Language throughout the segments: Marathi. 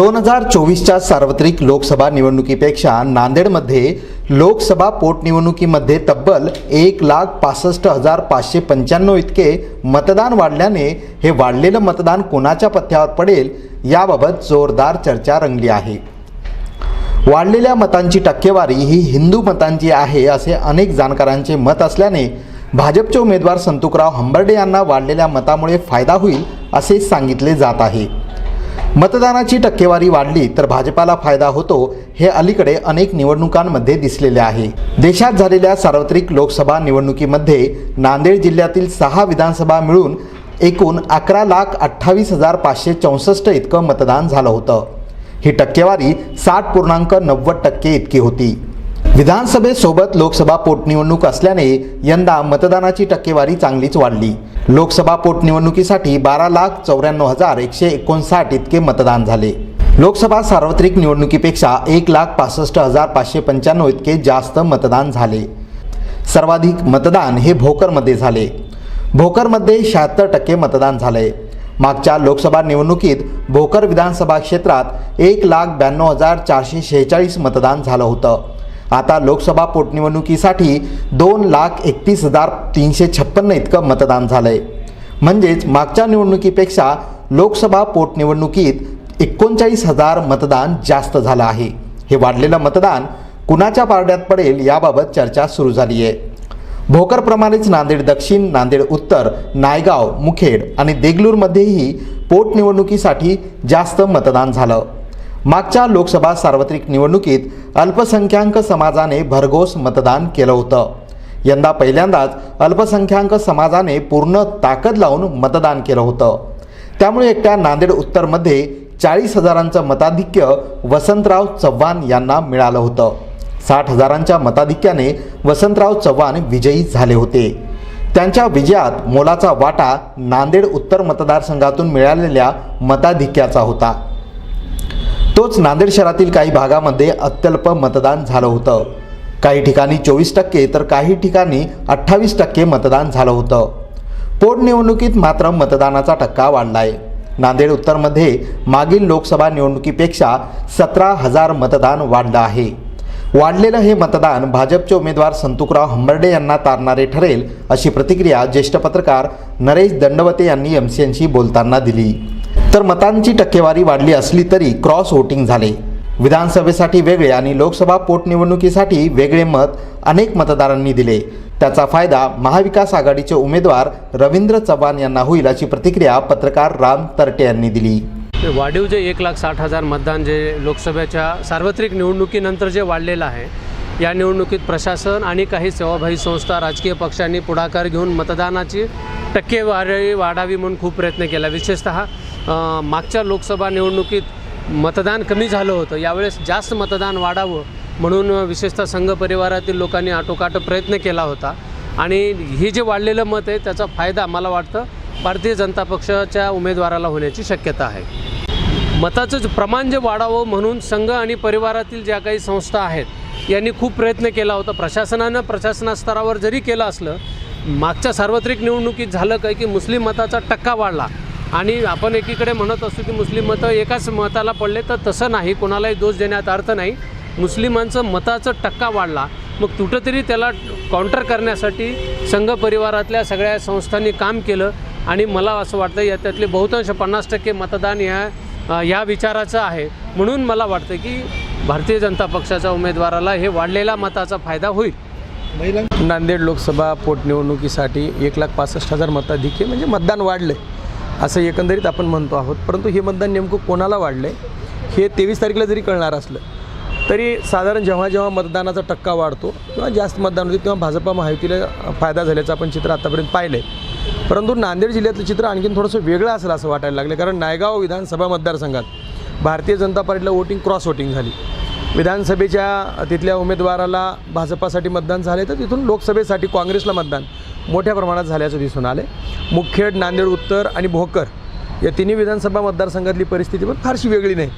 दोन हजार चोवीसच्या सार्वत्रिक लोकसभा निवडणुकीपेक्षा नांदेडमध्ये लोकसभा पोटनिवडणुकीमध्ये तब्बल एक लाख पासष्ट हजार पाचशे पंच्याण्णव इतके मतदान वाढल्याने हे वाढलेलं मतदान कोणाच्या पथ्यावर पडेल याबाबत जोरदार चर्चा रंगली आहे. वाढलेल्या मतांची टक्केवारी ही हिंदू मतांची आहे असे अनेक जाणकारांचे मत असल्याने भाजपचे उमेदवार संतुकराव हंबर्डे यांना वाढलेल्या मतामुळे फायदा होईल असे सांगितले जात आहे. मतदानाची टक्केवारी वाढली तर भाजपाला फायदा होतो हे अलीकडे अनेक निवडणुकांमध्ये दिसलेले आहे. देशात झालेल्या सार्वत्रिक लोकसभा निवडणुकीमध्ये नांदेड जिल्ह्यातील सहा विधानसभा मिळून एकूण अकरा लाख अठ्ठावीस हजार पाचशे चौसष्ट इतकं मतदान झालं होतं. ही टक्केवारी साठ पूर्णांक नव्वद टक्के इतकी होती. विधानसभेसोबत लोकसभा पोटनिवडणूक असल्याने यंदा मतदानाची टक्केवारी चांगलीच वाढली. लोकसभा पोटनिवडणुकीसाठी बारा लाख चौऱ्याण्णव हजार एकशे एकोणसाठ इतके मतदान झाले. लोकसभा सार्वत्रिक निवडणुकीपेक्षा एक लाख पासष्ट हजार पाचशे पंच्याण्णव इतके जास्त मतदान झाले. सर्वाधिक मतदान हे भोकरमध्ये झाले. भोकरमध्ये शहात्तर टक्के मतदान झाले मागच्या लोकसभा निवडणुकीत भोकर विधानसभा क्षेत्रात एक लाख ब्याण्णव हजार चारशे शेहेचाळीस मतदान झालं होतं. आता लोकसभा पोटनिवडणुकीसाठी दोन लाख एकतीस हजार तीनशे छप्पन्न इतकं मतदान झालंय. म्हणजेच मागच्या निवडणुकीपेक्षा लोकसभा पोटनिवडणुकीत एकोणचाळीस हजार मतदान जास्त झालं आहे. हे वाढलेलं मतदान कुणाच्या पारड्यात पडेल याबाबत चर्चा सुरू झाली आहे भोकरप्रमाणेच नांदेड दक्षिण नांदेड उत्तर नायगाव मुखेड आणि देगलूरमध्येही पोटनिवडणुकीसाठी जास्त मतदान झालं. मागच्या लोकसभा सार्वत्रिक निवडणुकीत अल्पसंख्याक समाजाने भरघोस मतदान केलं होतं. यंदा पहिल्यांदाच अल्पसंख्याक समाजाने पूर्ण ताकद लावून मतदान केलं होतं. त्यामुळे एकट्या नांदेड उत्तरमध्ये चाळीस हजारांचं मताधिक्य वसंतराव चव्हाण यांना मिळालं होतं. साठ हजारांच्या मताधिक्याने वसंतराव चव्हाण विजयी झाले होते. त्यांच्या विजयात मोलाचा वाटा नांदेड उत्तर मतदारसंघातून मिळालेल्या मताधिक्याचा होता. तोच नांदेड शहरातील काही भागामध्ये अत्यल्प मतदान झालं होतं. काही ठिकाणी चोवीस टक्के तर काही ठिकाणी अठ्ठावीस टक्के मतदान झालं होतं. पोटनिवडणुकीत मात्र मतदानाचा टक्का वाढलाय. नांदेड उत्तरमध्ये मागील लोकसभा निवडणुकीपेक्षा सतरा हजार मतदान वाढलं आहे. वाढलेलं हे मतदान भाजपचे उमेदवार संतुकराव हंबर्डे यांना तारणारे ठरेल अशी प्रतिक्रिया ज्येष्ठ पत्रकार नरेश दंडवते यांनी एम सी एनशी बोलताना दिली. तर मतांची टक्केवारी वाढली असली तरी क्रॉस वोटिंग झाले. विधानसभेसाठी वेगळे आणि लोकसभा पोटनिवडणुकीसाठी वेगळे मत अनेक मतदारांनी दिले. त्याचा फायदा महाविकास आघाडीचे उमेदवार रवींद्र चव्हाण यांना होईल अशी प्रतिक्रिया पत्रकार राम तरटे यांनी दिली. वाढीव जे एक लाख साठ हजार मतदान जे लोकसभेच्या सार्वत्रिक निवडणुकीनंतर जे वाढलेलं आहे या निवडणुकीत प्रशासन आणि काही सेवाभावी संस्था राजकीय पक्षांनी पुढाकार घेऊन मतदानाची टक्केवारी वाढावी म्हणून खूप प्रयत्न केला. विशेषतः मागच्या लोकसभा निवडणुकीत मतदान कमी झालं होतं. यावेळेस जास्त मतदान वाढावं म्हणून विशेषतः संघ परिवारातील लोकांनी आटोकाट प्रयत्न केला होता. आणि हे जे वाढलेलं मत आहे त्याचा फायदा मला वाटतं भारतीय जनता पक्षाच्या उमेदवाराला होण्याची शक्यता आहे. मताचं प्रमाण जे वाढावं म्हणून संघ आणि परिवारातील ज्या काही संस्था आहेत यांनी खूप प्रयत्न केला होता. प्रशासनानं प्रशासनास्तरावर जरी केलं असलं मागच्या सार्वत्रिक निवडणुकीत झालं काय की मुस्लिम मताचा टक्का वाढला. आणि आपण एकीकडे म्हणत असतो की मुस्लिम मतं एकाच मताला पडले तर तसं नाही. कोणालाही दोष देण्यात अर्थ नाही. मुस्लिमांचं मताचा टक्का वाढला. मग कुठंतरी त्याला काउंटर करण्यासाठी संघ परिवारातल्या सगळ्या संस्थांनी काम केलं. आणि मला असं वाटतं या त्यातले बहुतांश पन्नास टक्के मतदान या या विचाराचं आहे. म्हणून मला वाटतं की भारतीय जनता पक्षाच्या उमेदवाराला हे वाढलेला मताचा फायदा होईल. नांदेड लोकसभा पोटनिवडणुकीसाठी एक लाख पासष्ट हजार मताधिके म्हणजे मतदान वाढलं आहे असं एकंदरीत आपण म्हणतो आहोत. परंतु हे मतदान नेमकं कोणाला वाढलं आहे हे तेवीस तारखेला जरी कळणार असलं तरी साधारण जेव्हा जेव्हा मतदानाचा टक्का वाढतो किंवा जास्त मतदान होते तेव्हा भाजपा महायुतीला फायदा झाल्याचं आपण चित्र आत्तापर्यंत पाहिलं आहे परंतु नांदेड जिल्ह्यातलं चित्र आणखीन थोडंसं वेगळं असेल असं वाटायला लागलं कारण नायगाव विधानसभा मतदारसंघात भारतीय जनता पार्टीला वोटिंग क्रॉस वोटिंग झाली. विधानसभेच्या तिथल्या उमेदवाराला भाजपासाठी मतदान झाले तर तिथून लोकसभेसाठी काँग्रेसला मतदान मोठ्या प्रमाणात झाल्याचं दिसून आले मुखेड नांदेड उत्तर आणि भोकर या तिन्ही विधानसभा मतदारसंघातली परिस्थिती पण फारशी वेगळी नाही.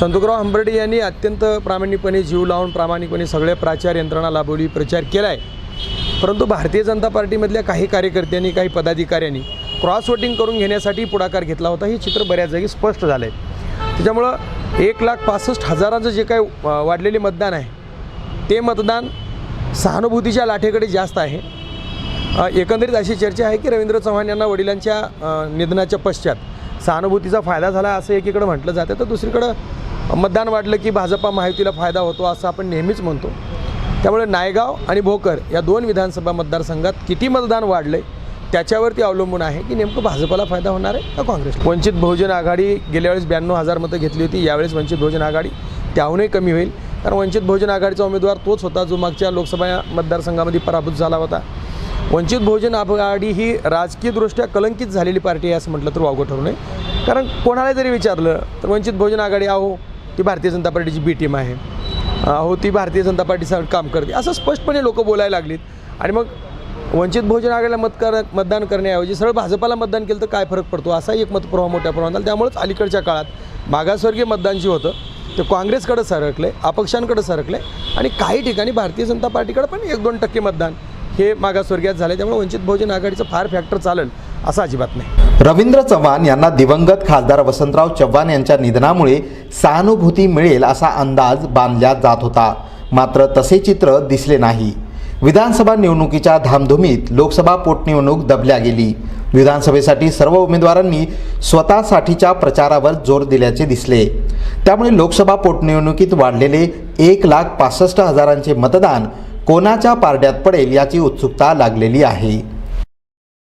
संतोकराव हंबर्डे यांनी अत्यंत प्रामाणिकपणे जीव लावून प्रामाणिकपणे सगळ्या प्राचार यंत्रणा लाभवली प्रचार केला आहे परंतु भारतीय जनता पार्टीमधल्या काही कार्यकर्त्यांनी काही पदाधिकाऱ्यांनी क्रॉस वोटिंग करून घेण्यासाठी पुढाकार घेतला होता हे चित्र बऱ्याच जागी स्पष्ट झालं आहे त्याच्यामुळं एक लाख पासष्ट हजाराचं जे काही वाढलेले मतदान आहे ते मतदान सहानुभूतीच्या लाटेकडे जास्त आहे. एकंदरीत अशी चर्चा आहे की रवींद्र चव्हाण यांना वडिलांच्या निधनाच्या पश्चात सहानुभूतीचा फायदा झाला असं एकीकडं म्हटलं जातं तर दुसरीकडं मतदान वाढलं की भाजपा महायुतीला फायदा होतो असं आपण नेहमीच म्हणतो. त्यामुळे नायगाव आणि भोकर या दोन विधानसभा मतदारसंघात किती मतदान वाढलं आहे त्याच्यावरती अवलंबून आहे की नेमकं भाजपला फायदा होणार आहे का काँग्रेस वंचित बहुजन आघाडी गेल्या वेळेस ब्याण्णव हजार मतं घेतली होती यावेळेस वंचित बहुजन आघाडी त्याहूनही कमी होईल. कारण वंचित बहुजन आघाडीचा उमेदवार तोच होता जो मागच्या लोकसभा मतदारसंघामध्ये पराभूत झाला होता. वंचित बहुजन आघाडी ही राजकीयदृष्ट्या कलंकित झालेली पार्टी आहे असं म्हटलं तर वावगं ठरू नये. कारण कोणाला जरी विचारलं तर वंचित बहुजन आघाडी अहो ती भारतीय जनता पार्टीची बी टीम आहे. अहो ती भारतीय जनता पार्टीसाठी काम करते. असं स्पष्टपणे लोक बोलायला लागलीत. आणि मग वंचित बहुजन आघाडीला मत कर मतदान करण्याऐवजी सरळ भाजपाला मतदान केलं तर काय फरक पडतो? असाही एक मतप्रवाह मोठ्या प्रमाणात झाला. त्यामुळेच अलीकडच्या काळात मागासवर्गीय मतदान जे होतं ते काँग्रेसकडं सरकलं आहे अपक्षांकडं सरकलं आहे आणि काही ठिकाणी भारतीय जनता पार्टीकडे पण एक दोन टक्के मतदान हे मागासवर्गीयात झाले त्यामुळे वंचित बहुजन आघाडीचं फार फॅक्टर चालेल असं अजिबात नाही. रवींद्र चव्हाण यांना दिवंगत खासदार वसंतराव चव्हाण यांच्या निधनामुळे सहानुभूती मिळेल असा अंदाज बांधला जात होता. मात्र तसे चित्र दिसले नाही. विधानसभा निवडणुकीच्या धामधुमीत लोकसभा पोटनिवडणूक दबल्या गेली. विधानसभेसाठी सर्व उमेदवारांनी स्वतःसाठीच्या प्रचारावर जोर दिल्याचे दिसले. त्यामुळे लोकसभा पोटनिवडणुकीत वाढलेले एक लाख पासष्ट हजारांचे मतदान कोणाच्या पारड्यात पडेल याची उत्सुकता लागलेली आहे.